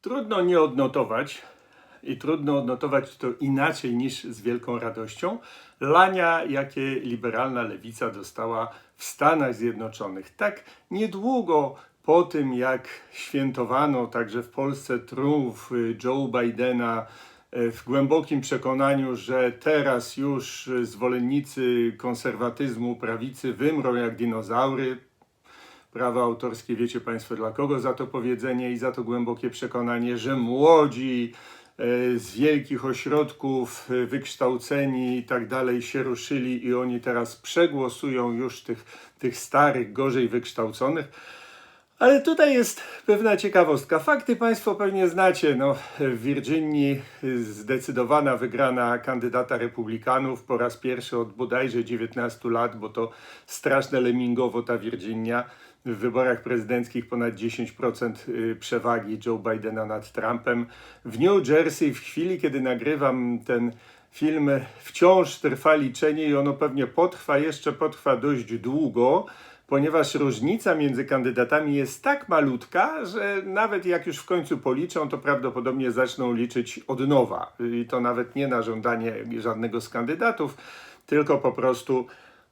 Trudno nie odnotować, i trudno odnotować to inaczej niż z wielką radością, lania, jakie liberalna lewica dostała w Stanach Zjednoczonych. Tak niedługo po tym, jak świętowano także w Polsce triumf y, Joe Bidena, y, w głębokim przekonaniu, że teraz już zwolennicy konserwatyzmu, prawicy wymrą jak dinozaury, prawa autorskie, wiecie Państwo dla kogo za to powiedzenie i za to głębokie przekonanie, że młodzi e, z wielkich ośrodków, e, wykształceni i tak dalej się ruszyli i oni teraz przegłosują już tych, tych starych, gorzej wykształconych. Ale tutaj jest pewna ciekawostka. Fakty Państwo pewnie znacie. No, w Virginii zdecydowana wygrana kandydata republikanów po raz pierwszy od bodajże 19 lat, bo to straszne lemingowo ta Virginia. W wyborach prezydenckich ponad 10% y, przewagi Joe Bidena nad Trumpem. W New Jersey w chwili, kiedy nagrywam ten film, wciąż trwa liczenie i ono pewnie potrwa, jeszcze potrwa dość długo ponieważ różnica między kandydatami jest tak malutka, że nawet jak już w końcu policzą, to prawdopodobnie zaczną liczyć od nowa. I to nawet nie na żądanie żadnego z kandydatów, tylko po prostu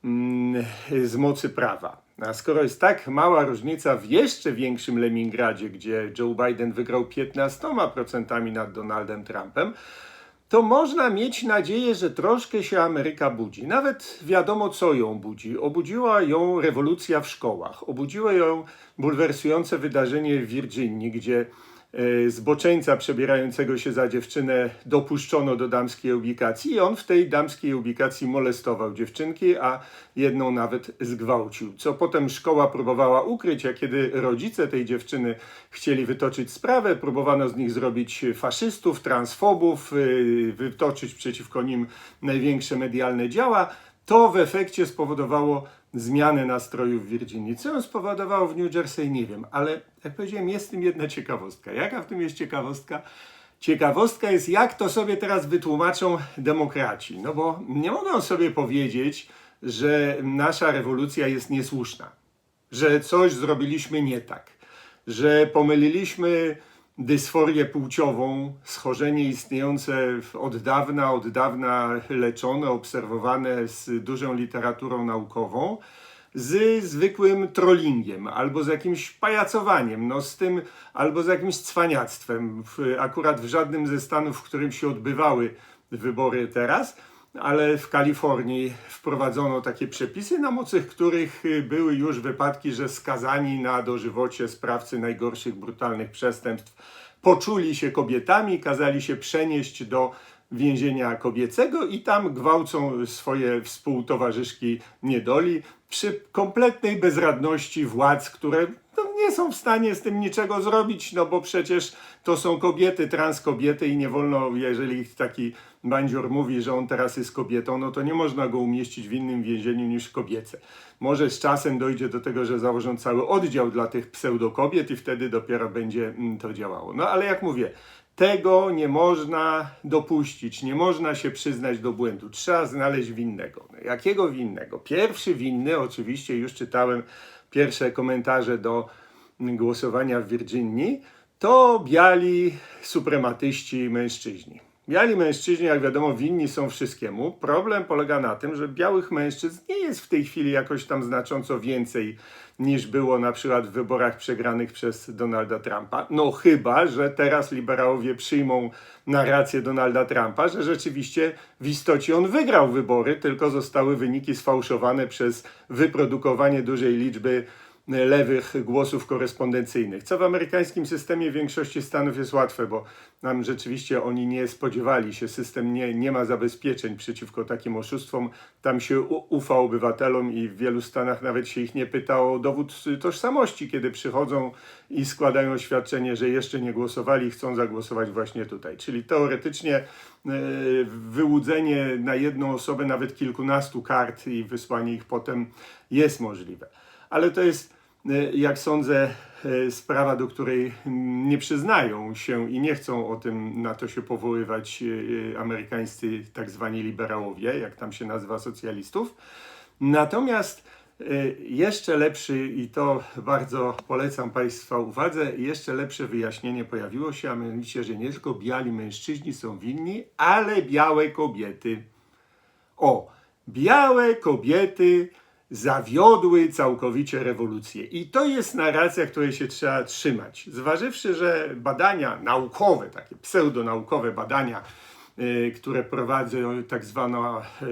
mm, z mocy prawa. A skoro jest tak mała różnica w jeszcze większym Leningradzie, gdzie Joe Biden wygrał 15% nad Donaldem Trumpem, to można mieć nadzieję, że troszkę się Ameryka budzi. Nawet wiadomo, co ją budzi. Obudziła ją rewolucja w szkołach, obudziło ją bulwersujące wydarzenie w Virginii, gdzie zboczeńca przebierającego się za dziewczynę dopuszczono do damskiej ubikacji i on w tej damskiej ubikacji molestował dziewczynki, a jedną nawet zgwałcił. Co potem szkoła próbowała ukryć, a kiedy rodzice tej dziewczyny chcieli wytoczyć sprawę, próbowano z nich zrobić faszystów, transfobów, e, wytoczyć przeciwko nim największe medialne działa. To w efekcie spowodowało zmianę nastrojów w Virginii. Co spowodowało w New Jersey, nie wiem, ale jak powiedziałem, jest w tym jedna ciekawostka. Jaka w tym jest ciekawostka? Ciekawostka jest, jak to sobie teraz wytłumaczą demokraci. No bo nie mogą sobie powiedzieć, że nasza rewolucja jest niesłuszna, że coś zrobiliśmy nie tak, że pomyliliśmy dysforię płciową, schorzenie istniejące od dawna, od dawna leczone, obserwowane z dużą literaturą naukową, z zwykłym trollingiem, albo z jakimś pajacowaniem, no z tym, albo z jakimś cwaniactwem. Akurat w żadnym ze stanów, w którym się odbywały wybory teraz, ale w Kalifornii wprowadzono takie przepisy, na mocy których były już wypadki, że skazani na dożywocie sprawcy najgorszych brutalnych przestępstw poczuli się kobietami, kazali się przenieść do więzienia kobiecego i tam gwałcą swoje współtowarzyszki niedoli przy kompletnej bezradności władz, które no, nie są w stanie z tym niczego zrobić, no bo przecież to są kobiety, trans kobiety i nie wolno, jeżeli taki bandzior mówi, że on teraz jest kobietą, no to nie można go umieścić w innym więzieniu niż kobiece. Może z czasem dojdzie do tego, że założą cały oddział dla tych pseudokobiet i wtedy dopiero będzie mm, to działało. No ale jak mówię, tego nie można dopuścić, nie można się przyznać do błędu. Trzeba znaleźć winnego. Jakiego winnego? Pierwszy winny, oczywiście już czytałem pierwsze komentarze do głosowania w Virginii, to biali suprematyści mężczyźni. Biali mężczyźni, jak wiadomo, winni są wszystkiemu. Problem polega na tym, że białych mężczyzn nie jest w tej chwili jakoś tam znacząco więcej niż było na przykład w wyborach przegranych przez Donalda Trumpa. No chyba, że teraz liberałowie przyjmą narrację Donalda Trumpa, że rzeczywiście w istocie on wygrał wybory, tylko zostały wyniki sfałszowane przez wyprodukowanie dużej liczby lewych głosów korespondencyjnych. Co w amerykańskim systemie w większości stanów jest łatwe, bo nam rzeczywiście oni nie spodziewali się, system nie, nie ma zabezpieczeń przeciwko takim oszustwom. Tam się ufa obywatelom i w wielu stanach nawet się ich nie pytało o dowód tożsamości, kiedy przychodzą i składają oświadczenie, że jeszcze nie głosowali chcą zagłosować właśnie tutaj. Czyli teoretycznie e, wyłudzenie na jedną osobę nawet kilkunastu kart i wysłanie ich potem jest możliwe. Ale to jest jak sądzę, e, sprawa, do której nie przyznają się i nie chcą o tym na to się powoływać e, amerykańscy tak zwani liberałowie, jak tam się nazywa socjalistów. Natomiast Y, Jeszcze lepszy, i to bardzo polecam Państwa uwadze, jeszcze lepsze wyjaśnienie pojawiło się, a mianowicie, że nie tylko biali mężczyźni są winni, ale białe kobiety. O, białe kobiety zawiodły całkowicie rewolucję. I to jest narracja, której się trzeba trzymać. Zważywszy, że badania naukowe, takie pseudonaukowe badania, y, które prowadzą tak zwana y,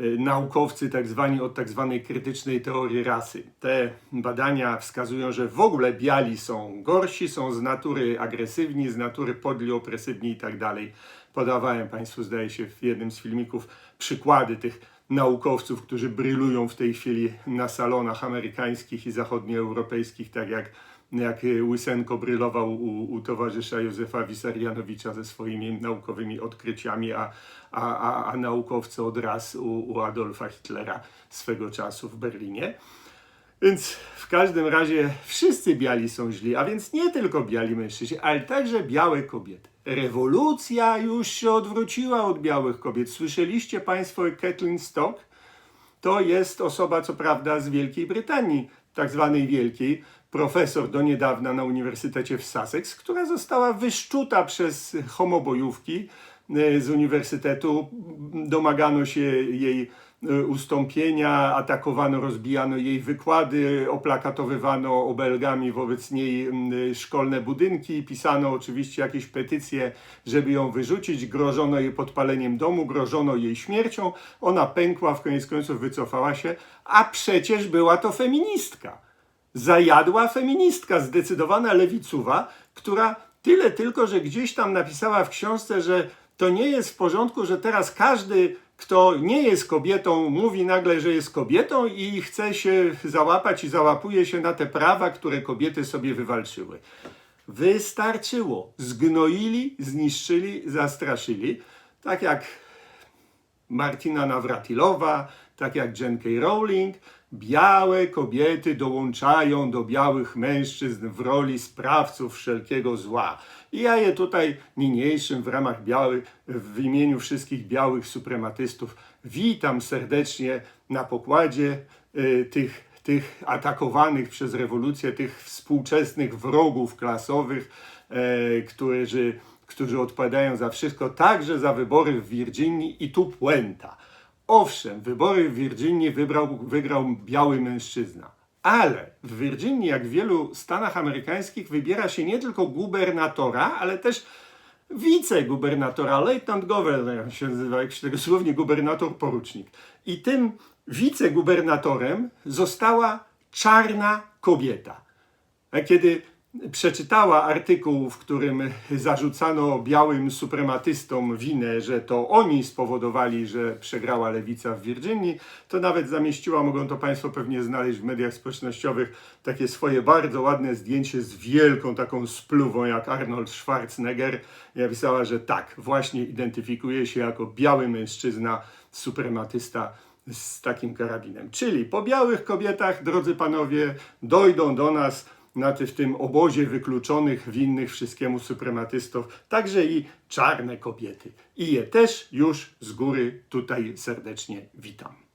y, naukowcy tak zwani od tak zwanej krytycznej teorii rasy. Te badania wskazują, że w ogóle biali są gorsi, są z natury agresywni, z natury podli, opresywni i tak dalej. Podawałem Państwu, zdaje się, w jednym z filmików przykłady tych naukowców, którzy brylują w tej chwili na salonach amerykańskich i zachodnioeuropejskich, tak jak, jak Łysenko brylował u, u towarzysza Józefa Wisarianowicza ze swoimi naukowymi odkryciami, a, a, a, a naukowcy od raz u, u Adolfa Hitlera swego czasu w Berlinie. Więc w każdym razie wszyscy biali są źli, a więc nie tylko biali mężczyźni, ale także białe kobiety. Rewolucja już się odwróciła od białych kobiet. Słyszeliście Państwo Kathleen Stock? To jest osoba, co prawda, z Wielkiej Brytanii, tak zwanej Wielkiej, profesor do niedawna na Uniwersytecie w Sussex, która została wyszczuta przez homobojówki e, z uniwersytetu. Domagano się jej ustąpienia, atakowano, rozbijano jej wykłady, oplakatowywano obelgami wobec niej m, szkolne budynki, pisano oczywiście jakieś petycje, żeby ją wyrzucić, grożono jej podpaleniem domu, grożono jej śmiercią, ona pękła, w koniec końców wycofała się, a przecież była to feministka. Zajadła feministka, zdecydowana lewicowa, która tyle tylko, że gdzieś tam napisała w książce, że to nie jest w porządku, że teraz każdy, kto nie jest kobietą, mówi nagle, że jest kobietą i chce się załapać i załapuje się na te prawa, które kobiety sobie wywalczyły. Wystarczyło. Zgnoili, zniszczyli, zastraszyli. Tak jak Martina Nawratilowa, tak jak Jen K. Rowling, białe kobiety dołączają do białych mężczyzn w roli sprawców wszelkiego zła. I ja je tutaj niniejszym w ramach białych, w imieniu wszystkich białych suprematystów witam serdecznie na pokładzie y, tych, tych atakowanych przez rewolucję, tych współczesnych wrogów klasowych, e, którzy którzy odpowiadają za wszystko, także za wybory w Virginii i tu puenta. Owszem, wybory w Virginii wybrał, wygrał biały mężczyzna, ale w Virginii, jak w wielu stanach amerykańskich, wybiera się nie tylko gubernatora, ale też wicegubernatora, lieutenant governor się nazywa, jak się tego słownie gubernator porucznik. I tym wicegubernatorem została czarna kobieta. A kiedy przeczytała artykuł, w którym zarzucano białym suprematystom winę, że to oni spowodowali, że przegrała lewica w Virginii, to nawet zamieściła, mogą to Państwo pewnie znaleźć w mediach społecznościowych, takie swoje bardzo ładne zdjęcie z wielką taką spluwą jak Arnold Schwarzenegger. I napisała, że tak, właśnie identyfikuje się jako biały mężczyzna, suprematysta z takim karabinem. Czyli po białych kobietach, drodzy panowie, dojdą do nas na ty, w tym obozie wykluczonych, winnych wszystkiemu suprematystów, także i czarne kobiety. I je też już z góry tutaj serdecznie witam.